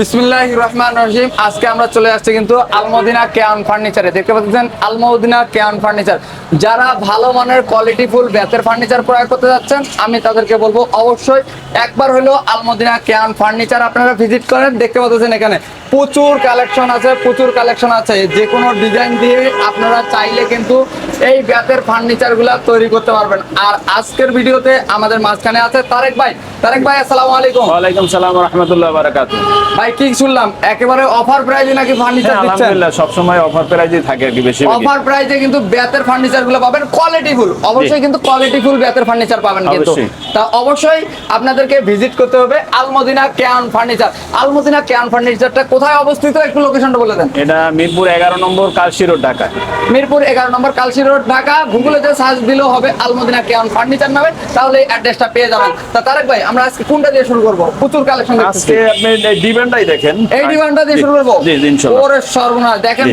বিসমিল্লাহ রহমান রহিম। আজকে আমরা চলে আসছি কিন্তু আলমদিনা কেয়ান ফার্নিচারে। দেখতে পাচ্ছেন আলমদিনা কেয়ান ফার্নিচার। যারা ভালো মানের কোয়ালিটি ফুল বেতের ফার্নিচার ক্রয় করতে যাচ্ছেন আমি তাদেরকে বলব অবশ্যই একবার হলেও আলমদিনা কেয়ান ফার্নিচার আপনারা ভিজিট করেন। দেখতে পাচ্ছেন এখানে প্রচুর কালেকশন আছে প্রচুর কালেকশন আছে। যে কোনো ডিজাইন দিয়ে আপনারা চাইলে কিন্তু এই বেতের ফার্নিচারগুলা তৈরি করতে পারবেন। আর আজকের ভিডিওতে আমাদের মাঝখানে আছে তারেক ভাই। তারেক ভাই আসসালামু আলাইকুম। ওয়ালাইকুম সালাম রহমতুল্লাহ বারাকাত ভাই কি শুনলাম? একেবারে অফার প্রাইজে নাকি ফার্নিচার দিচ্ছেন? আলহামদুলিল্লাহ সবসময় অফার প্রাইজে থাকে আর কি বেশি অফার প্রাইজে কিন্তু বেতের ফার্নিচারগুলো পাবেন কোয়ালিটি ফুল অবশ্যই কিন্তু কোয়ালিটি ফুল বেতের ফার্নিচার পাবেন কিন্তু। তা অবশ্যই আপনাদেরকে ভিজিট করতে হবে আলমদিনা কেয়ান ফার্নিচার আলমদিনা কেয়ান ফার্নিচারটা কোথায় অবস্থিত? একটু লোকেশনটা বলে দেন। এটা মিরপুর এগারো নম্বর কালশি রোড ঢাকা। মিরপুর এগারো নম্বর কালসি রোড ঢাকা। গুগলে যে সার্চ দিলেও হবে আলমদিনা কেয়ান ফার্নিচার নামে তাহলে অ্যাড্রেসটা পেয়ে যাবেন। তা তারেক ভাই আমরা আজকে কোনটা দিয়ে শুরু করব? প্রচুর কালেকশন আজকে আপনি এই ডিমান্ডটাই দেখেন। এই দিয়ে শুরু করব? জি জি ইনশাআল্লাহ ওরে সর্বনাশ। দেখেন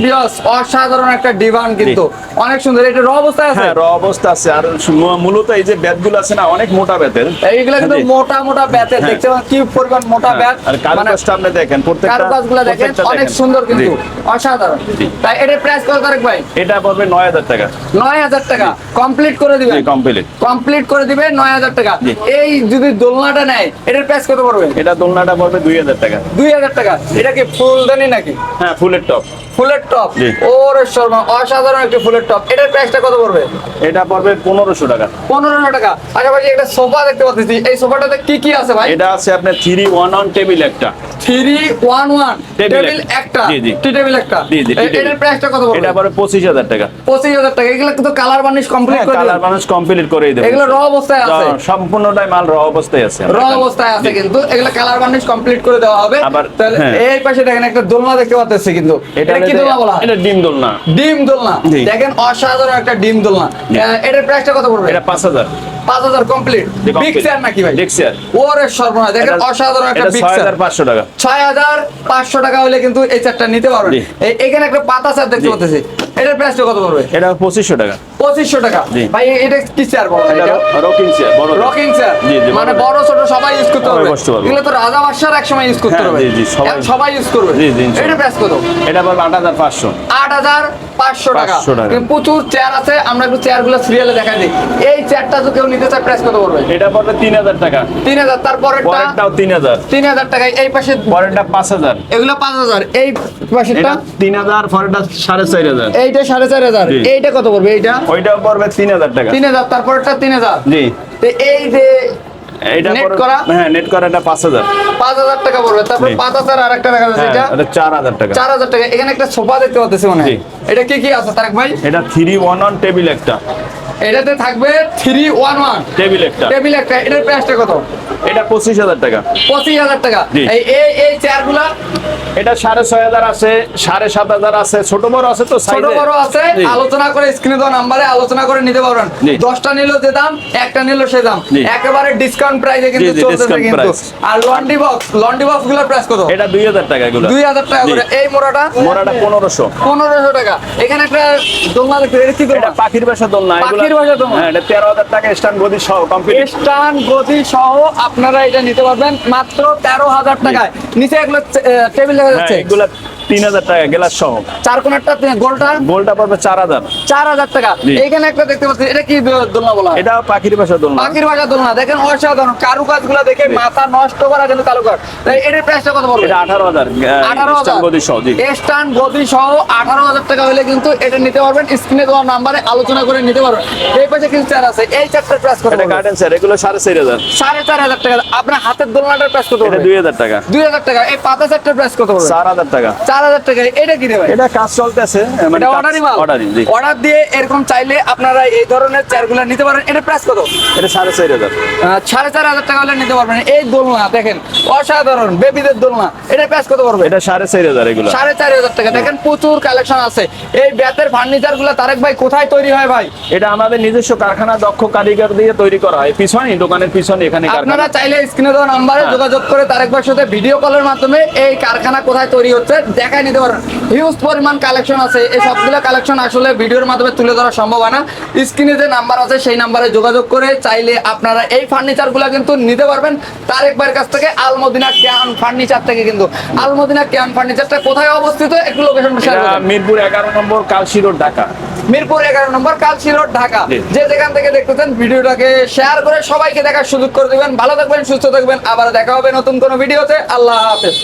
অসাধারণ একটা ডিমান্ড কিন্তু। অনেক সুন্দর। এটা র অবস্থায় আছে? হ্যাঁ র অবস্থা আছে। আর মূলত এই যে আছে না অনেক মোটা এইগুলা কিন্তু মোটা মোটা হ্যাঁ। দেখতে পাচ্ছেন কি পরিমাণ মোটা ব্যাট? আর কারুকাজটা আপনি দেখেন প্রত্যেকটা কারুকাজগুলো দেখেন অনেক সুন্দর কিন্তু। অসাধারণ। তাই এটার প্রাইস কত ভাই? এটা পড়বে নয় হাজার টাকা। নয় হাজার টাকা। কমপ্লিট করে দিবেন। কমপ্লিট কমপ্লিট করে দিবে নয় হাজার টাকা। এই যদি দোলনাটা নেয় এটার প্রাইস কত পড়বে? এটা দোলনাটা পড়বে দুই হাজার টাকা। দুই হাজার টাকা। এটা কি ফুলদানি নাকি? হ্যাঁ ফুলের টপ। ফুলের টপ। ওরে শর্মা অসাধারণ একটা ফুলের টপ। এটার প্রাইসটা কত পড়বে? এটা পড়বে পনেরোশো টাকা। পনেরোশো টাকা। পাশাপাশি একটা সোফা দেখতে পাচ্ছি। এই সোফাটাতে কি কি আছে ভাই? এটা আছে আপনার থ্রি ওয়ান ওয়ান টেবিল একটা। থ্রি ওয়ান ওয়ান টেবিল একটা। একটা জি, জি। টেবিল একটা। জি, জি, tea এ- table। এটার প্রাইসটা কত এটা পড়বে পড়বে পঁচিশ হাজার টাকা। পঁচিশ হাজার টাকা। এগুলো কিন্তু কালার বার্নিশ কমপ্লিট করে কালার দিবেন। কমপ্লিট করে দেবে এগুলো র অবস্থায় আছে। সম্পূর্ণটাই মাল র অবস্থায় আছে। র অবস্থায় আছে কিন্তু এগুলো কালার বার্নিশ কমপ্লিট করে দেওয়া হবে। আবার- হ্যাঁ। এই পাশে দেখেন একটা দোলনা দেখতে পাচ্ছি কিন্তু। এটা এটা কি দোলনা বলা এটা ডিম দোলনা। ডিম দোলনা। দেখেন অসাধারণ একটা ডিম দোলনা। এটার প্রাইসটা কত পড়বে? এটা পাঁচ হাজার। পাঁচ হাজার কমপ্লিট বিগ। চেয়ার নাকি ভাই বিগ chair। ওরে সর্বনা দেখেন অসাধারণ একটা বিগ চেয়ার পাঁচশো টাকা ছয় হাজার পাঁচশো টাকা হলে কিন্তু এই চারটা নিতে পারবেন। এখানে একটা পাতা চার দেখতে। পাচ্ছি এটার প্রাইসটা কত পড়বে? এটা পঁচিশশো টাকা। পঁচিশশো টাকা। ভাই এটা কি চেয়ার বলো রকিং চেয়ার বড় রকিং চেয়ার মানে বড় ছোট সবাই ইউজ করতে পারবে। এগুলো তো রাজা বাদশার এক সময় ইউজ করতে হ্যাঁ, পারবে জি, জি, সবাই- ইউজ করবে। জি, জি, এটা প্রাইস কত? এটা পড়বে আট হাজার পাঁচশো। আট হাজার পাঁচশো টাকা। 500 টাকা। কিন্তু প্রচুর চেয়ার আছে আমরা একটু চেয়ারগুলো সিরিয়ালে দেখা দিই। এই চেয়ারটা তো কেউ নিতে চায় প্রাইস কত পড়বে? এটা পড়বে তিন হাজার টাকা। তিন হাজার পরেরটাও তিন হাজার। তিন হাজার টাকা এই পাশে পরেরটা পাঁচ হাজার। এগুলো পাঁচ হাজার এই পাশেরটা তিন হাজার পরেরটা সাড়ে চার হাজার। এইটা সাড়ে চার হাজার। এইটা কত পড়বে এইটা? ওইটাও পড়বে তিন হাজার টাকা। তিন হাজার তারপরেরটা তিন হাজার। জি। তো এই যে করা? হ্যাঁ নেট টাকা পড়বে। তারপর দেখা যাচ্ছে হ্যাঁ, এটা। হাজার টাকা। চার হাজার টাকা। এখানে একটা সোফা দেখতে পাচ্ছি মনে হয়। এটা কি কি আছে তারেক ভাই? এটা টেবিল একটা। এটাতে থাকবে থ্রি ওয়ান ওয়ান টেবিল একটা। টেবিল একটা। এটার প্রাইসটা কত? এটা পঁচিশ হাজার টাকা। পঁচিশ হাজার টাকা। জি। এই এই এই চেয়ারগুলা এটা সাড়ে ছয় হাজার আছে সাড়ে সাত হাজার আছে। ছোট বড় আছে তো ছোট বড় আছে আলোচনা করে স্ক্রিনে দেওয়া নাম্বারে আলোচনা করে নিতে পারবেন। দশটা নিল যে দাম একটা নিল সে দাম। একেবারে ডিসকাউন্ট প্রাইসে কিন্তু চলতেছে কিন্তু। আর লন্ডি বক্স লন্ডি বক্সগুলোর প্রাইস কত? এটা দুই হাজার টাকা এগুলো। দুই হাজার টাকা করে। এই মোড়াটা? মোড়াটা পনেরোশো। পনেরোশো টাকা। এখানে একটা দোলনা দেখতে এটা কি এটা পাখির বাসা দোলনা। পাখির বাসা দোলনা? হ্যাঁ এটা তেরো হাজার টাকা স্ট্যান্ড গদি সহ কমপ্লিট স্টান গদি সহ আপনারা এটা নিতে পারবেন মাত্র তেরো হাজার টাকায়। নিচে এগুলো টেবিল দেখা হ্যাঁ যাচ্ছে এগুলা তিন হাজার টাকা গ্লাস সহ। চার কোনারটা গোলটা? গোলটা পড়বে চার হাজার। চার হাজার টাকা। এখানে একটা দেখতে পাচ্ছি এটা কি দোলনা বলা এটা পাখির বাসা দোলনা। পাখির বাসা দোলনা। দেখেন অসাধারণ কারুকাজগুলা দেখে মাথা নষ্ট করা কিন্তু কারুকাজ এটার প্রাইসটা কত পড়বে? এটা আঠারো হাজার আঠারো হাজার। গদি সহ স্টান গদি সহ আঠারো হাজার টাকা হলে কিন্তু এটা নিতে পারবেন। স্ক্রিনে দেওয়া নাম্বারে আলোচনা করে নিতে পারবেন। এই পাশে কিছু চেয়ার আছে। এই চারটার প্রাইস কত এটা গার্ডেন স্যার এগুলো সাড়ে চার হাজার। সাড়ে চার হাজার টাকা। আপনার হাতের দোলনাটার প্রাইস কত দুই হাজার টাকা। দুই হাজার টাকা। এই পাতা চারটার প্রাইস কত চার হাজার টাকা। চার হাজার টাকা এটা কি দেবে এটা কাজ চলতেছে এটা অর্ডারই মাল। অর্ডারই অর্ডার দিয়ে এরকম চাইলে আপনারা এই ধরনের চেয়ারগুলো নিতে পারেন। এটা প্রাইস কত? এটা সাড়ে চার হাজার। সাড়ে চার হাজার টাকা হলে নিতে পারবেন। এই দোলনা দেখেন অসাধারণ বেবিদের দোলনা। এটা প্রাইস কত পড়বে? এটা সাড়ে চার হাজার এগুলো। সাড়ে চার হাজার টাকা। দেখেন প্রচুর কালেকশন আছে। এই বেতের ফার্নিচারগুলো তারেক ভাই কোথায় তৈরি হয় ভাই? এটা আমাদের নিজস্ব কারখানা দক্ষ কারিগর দিয়ে তৈরি করা হয়। পিছনে দোকানের পিছনে এখানে আপনারা চাইলে স্ক্রিনে দেওয়া নাম্বারে হ্যাঁ। যোগাযোগ করে তারেক ভাইয়ের সাথে ভিডিও কলের মাধ্যমে এই কারখানা কোথায় তৈরি হচ্ছে দেখায় নিতে পারবেন হিউজ পরিমাণ কালেকশন আছে। এই সবগুলো কালেকশন আসলে ভিডিওর মাধ্যমে তুলে ধরা সম্ভব হয় না। স্ক্রিনে যে নাম্বার আছে সেই নাম্বারে যোগাযোগ করে চাইলে আপনারা এই ফার্নিচারগুলো কিন্তু নিতে পারবেন। তারেক ভাইয়ের কাছ থেকে আলমদিনা কেয়ান ফার্নিচার থেকে কিন্তু। আলমদিনা কেয়ান ফার্নিচারটা কোথায় অবস্থিত? একটু লোকেশন মিরপুর এগারো নম্বর কালশি রোড ঢাকা। মিরপুর এগারো নম্বর কালচি রোড ঢাকা। যে যেখান থেকে দেখতেছেন ভিডিওটাকে শেয়ার করে সবাইকে দেখার সুযোগ করে দিবেন। ভালো থাকবেন সুস্থ থাকবেন। আবার দেখা হবে নতুন কোনো ভিডিওতে। আল্লাহ হাফেজ।